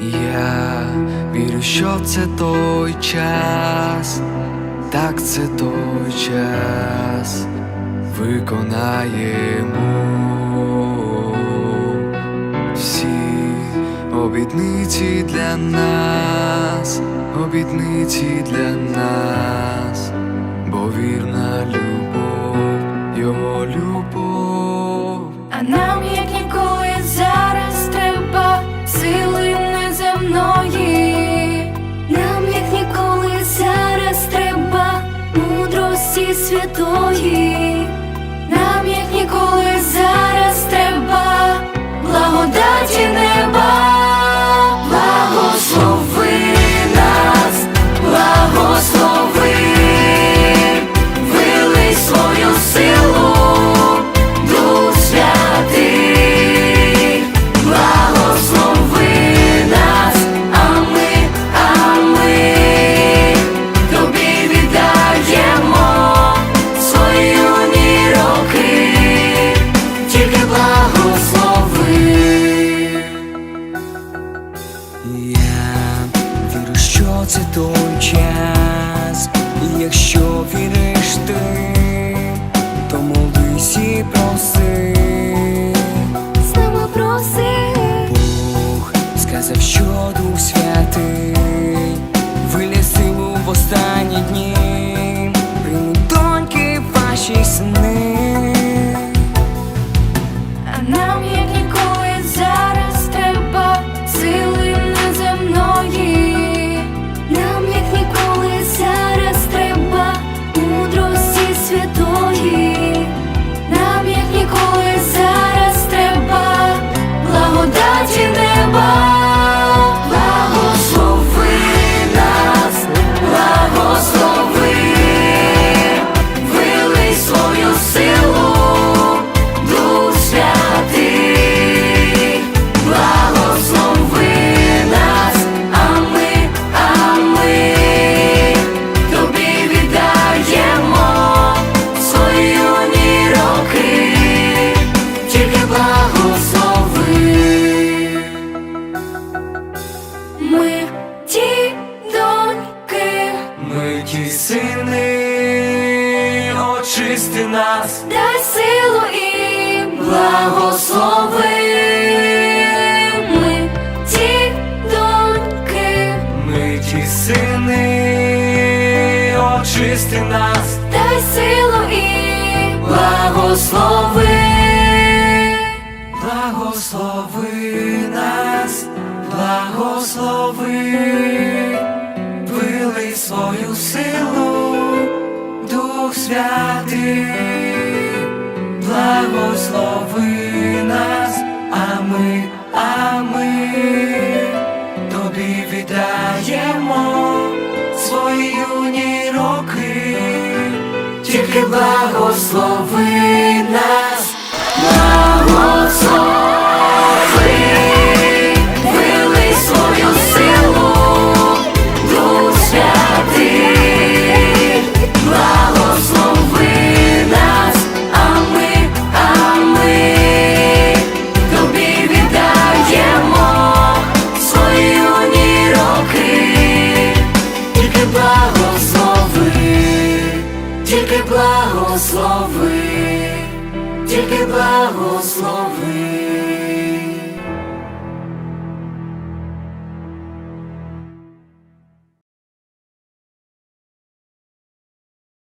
Я вірю, що це той час, так це той час. Виконаємо всі обітниці для нас, обітниці для нас, бо вірна любов, віриш ти, то молись і проси. Знову проси, Бог сказав, що Дух Святий виліз силу в останні дні, приймуть доньки ваші сни. Очисти нас. дай силу і благослови. Ми ті доньки, Ми ті сини, очисти нас. дай силу і благослови. Благослови нас, благослови, вилий свою силу, Святий, благослови нас, а ми, а ми тобі віддаємо свої юні роки, тільки благослови нас. Благослови тільки благослови.